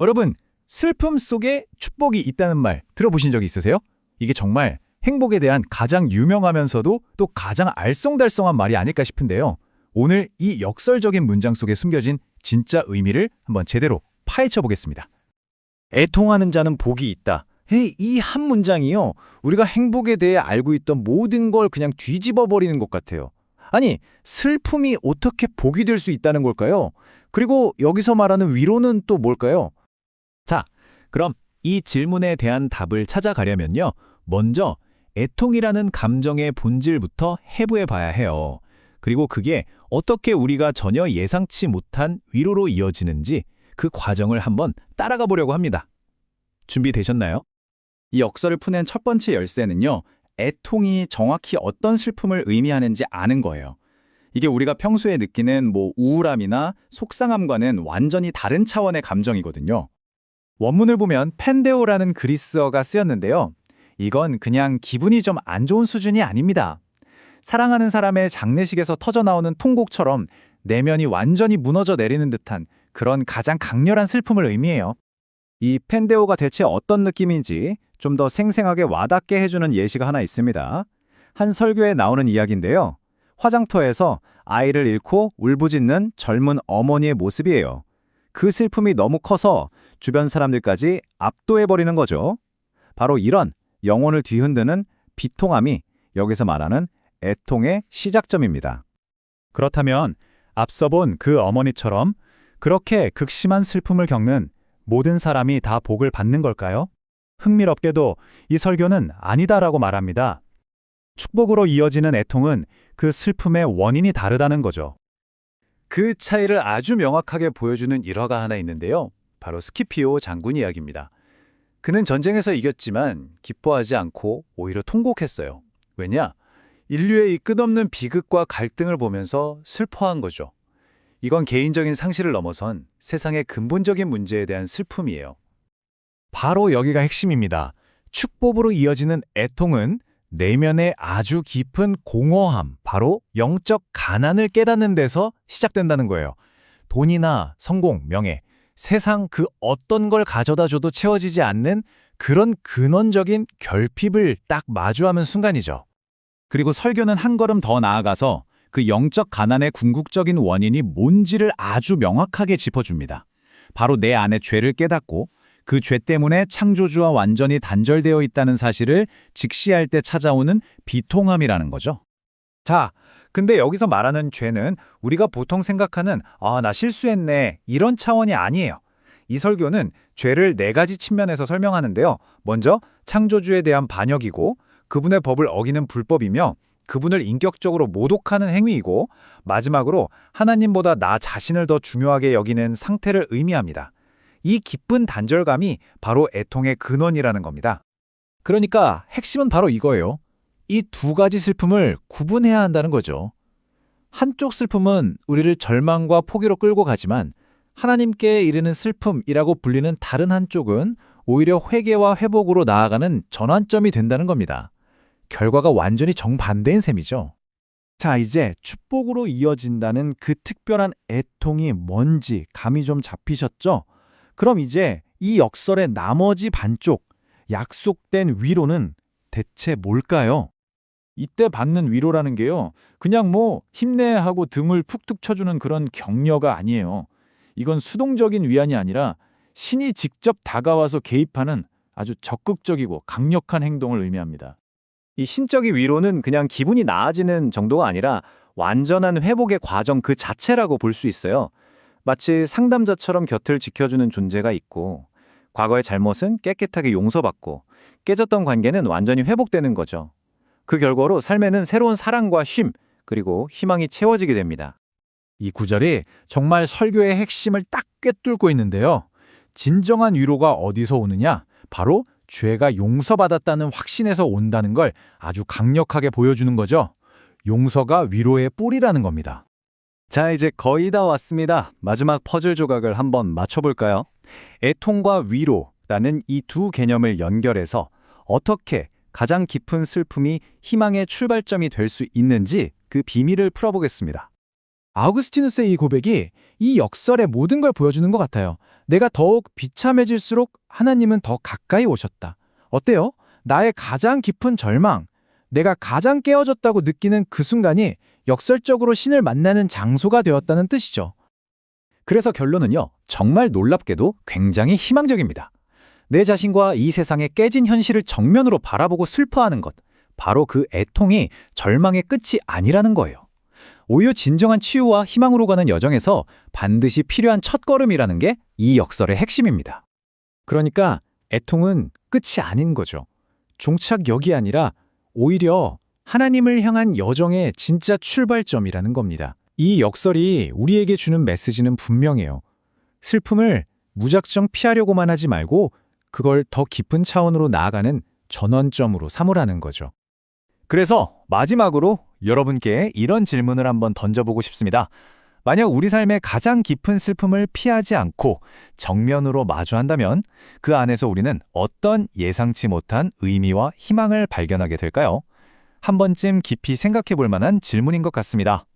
여러분, 슬픔 속에 축복이 있다는 말 들어보신 적 있으세요? 이게 정말 행복에 대한 가장 유명하면서도 또 가장 알쏭달쏭한 말이 아닐까 싶은데요. 오늘 이 역설적인 문장 속에 숨겨진 진짜 의미를 한번 제대로 파헤쳐 보겠습니다. 애통하는 자는 복이 있다. 이 한 문장이요. 우리가 행복에 대해 알고 있던 모든 걸 그냥 뒤집어 버리는 것 같아요. 아니, 슬픔이 어떻게 복이 될 수 있다는 걸까요? 그리고 여기서 말하는 위로는 또 뭘까요? 자, 그럼 이 질문에 대한 답을 찾아가려면요. 먼저 애통이라는 감정의 본질부터 해부해 봐야 해요. 그리고 그게 어떻게 우리가 전혀 예상치 못한 위로로 이어지는지 그 과정을 한번 따라가 보려고 합니다. 준비되셨나요? 이 역설을 푸는 첫 번째 열쇠는요. 애통이 정확히 어떤 슬픔을 의미하는지 아는 거예요. 이게 우리가 평소에 느끼는 뭐 우울함이나 속상함과는 완전히 다른 차원의 감정이거든요. 원문을 보면 펜데오라는 그리스어가 쓰였는데요. 이건 그냥 기분이 좀 안 좋은 수준이 아닙니다. 사랑하는 사람의 장례식에서 터져나오는 통곡처럼 내면이 완전히 무너져 내리는 듯한 그런 가장 강렬한 슬픔을 의미해요. 이 펜데오가 대체 어떤 느낌인지 좀 더 생생하게 와닿게 해주는 예시가 하나 있습니다. 한 설교에 나오는 이야기인데요. 화장터에서 아이를 잃고 울부짖는 젊은 어머니의 모습이에요. 그 슬픔이 너무 커서 주변 사람들까지 압도해버리는 거죠. 바로 이런 영혼을 뒤흔드는 비통함이 여기서 말하는 애통의 시작점입니다. 그렇다면 앞서 본 그 어머니처럼 그렇게 극심한 슬픔을 겪는 모든 사람이 다 복을 받는 걸까요? 흥미롭게도 이 설교는 아니다라고 말합니다. 축복으로 이어지는 애통은 그 슬픔의 원인이 다르다는 거죠. 그 차이를 아주 명확하게 보여주는 일화가 하나 있는데요. 바로 스키피오 장군 이야기입니다. 그는 전쟁에서 이겼지만 기뻐하지 않고 오히려 통곡했어요. 왜냐? 인류의 이 끝없는 비극과 갈등을 보면서 슬퍼한 거죠. 이건 개인적인 상실을 넘어선 세상의 근본적인 문제에 대한 슬픔이에요. 바로 여기가 핵심입니다. 축복으로 이어지는 애통은 내면의 아주 깊은 공허함, 바로 영적 가난을 깨닫는 데서 시작된다는 거예요. 돈이나 성공, 명예, 세상 그 어떤 걸 가져다 줘도 채워지지 않는 그런 근원적인 결핍을 딱 마주하는 순간이죠. 그리고 설교는 한 걸음 더 나아가서 그 영적 가난의 궁극적인 원인이 뭔지를 아주 명확하게 짚어줍니다. 바로 내 안에 죄를 깨닫고 그 죄 때문에 창조주와 완전히 단절되어 있다는 사실을 직시할 때 찾아오는 비통함이라는 거죠. 자, 근데 여기서 말하는 죄는 우리가 보통 생각하는 아, 나 실수했네 이런 차원이 아니에요. 이 설교는 죄를 네 가지 측면에서 설명하는데요. 먼저 창조주에 대한 반역이고 그분의 법을 어기는 불법이며 그분을 인격적으로 모독하는 행위이고 마지막으로 하나님보다 나 자신을 더 중요하게 여기는 상태를 의미합니다. 이 깊은 단절감이 바로 애통의 근원이라는 겁니다. 그러니까 핵심은 바로 이거예요. 이 두 가지 슬픔을 구분해야 한다는 거죠. 한쪽 슬픔은 우리를 절망과 포기로 끌고 가지만 하나님께 이르는 슬픔이라고 불리는 다른 한쪽은 오히려 회개와 회복으로 나아가는 전환점이 된다는 겁니다. 결과가 완전히 정반대인 셈이죠. 자, 이제 축복으로 이어진다는 그 특별한 애통이 뭔지 감이 좀 잡히셨죠? 그럼 이제 이 역설의 나머지 반쪽, 약속된 위로는 대체 뭘까요? 이때 받는 위로라는 게요. 그냥 뭐 힘내 하고 등을 푹툭 쳐주는 그런 격려가 아니에요. 이건 수동적인 위안이 아니라 신이 직접 다가와서 개입하는 아주 적극적이고 강력한 행동을 의미합니다. 이 신적인 위로는 그냥 기분이 나아지는 정도가 아니라 완전한 회복의 과정 그 자체라고 볼 수 있어요. 마치 상담자처럼 곁을 지켜주는 존재가 있고 과거의 잘못은 깨끗하게 용서받고 깨졌던 관계는 완전히 회복되는 거죠. 그 결과로 삶에는 새로운 사랑과 쉼 그리고 희망이 채워지게 됩니다. 이 구절이 정말 설교의 핵심을 딱 꿰뚫고 있는데요. 진정한 위로가 어디서 오느냐? 바로 죄가 용서받았다는 확신에서 온다는 걸 아주 강력하게 보여주는 거죠. 용서가 위로의 뿌리라는 겁니다. 자, 이제 거의 다 왔습니다. 마지막 퍼즐 조각을 한번 맞춰볼까요? 애통과 위로라는 이 두 개념을 연결해서 어떻게 가장 깊은 슬픔이 희망의 출발점이 될 수 있는지 그 비밀을 풀어보겠습니다. 아우구스티누스의 이 고백이 이 역설의 모든 걸 보여주는 것 같아요. 내가 더욱 비참해질수록 하나님은 더 가까이 오셨다. 어때요? 나의 가장 깊은 절망, 내가 가장 깨어졌다고 느끼는 그 순간이 역설적으로 신을 만나는 장소가 되었다는 뜻이죠. 그래서 결론은요, 정말 놀랍게도 굉장히 희망적입니다. 내 자신과 이 세상의 깨진 현실을 정면으로 바라보고 슬퍼하는 것, 바로 그 애통이 절망의 끝이 아니라는 거예요. 오히려 진정한 치유와 희망으로 가는 여정에서 반드시 필요한 첫걸음이라는 게 이 역설의 핵심입니다. 그러니까 애통은 끝이 아닌 거죠. 종착역이 아니라 오히려 하나님을 향한 여정의 진짜 출발점이라는 겁니다. 이 역설이 우리에게 주는 메시지는 분명해요. 슬픔을 무작정 피하려고만 하지 말고 그걸 더 깊은 차원으로 나아가는 전원점으로 삼으라는 거죠. 그래서 마지막으로 여러분께 이런 질문을 한번 던져보고 싶습니다. 만약 우리 삶의 가장 깊은 슬픔을 피하지 않고 정면으로 마주한다면 그 안에서 우리는 어떤 예상치 못한 의미와 희망을 발견하게 될까요? 한 번쯤 깊이 생각해 볼 만한 질문인 것 같습니다.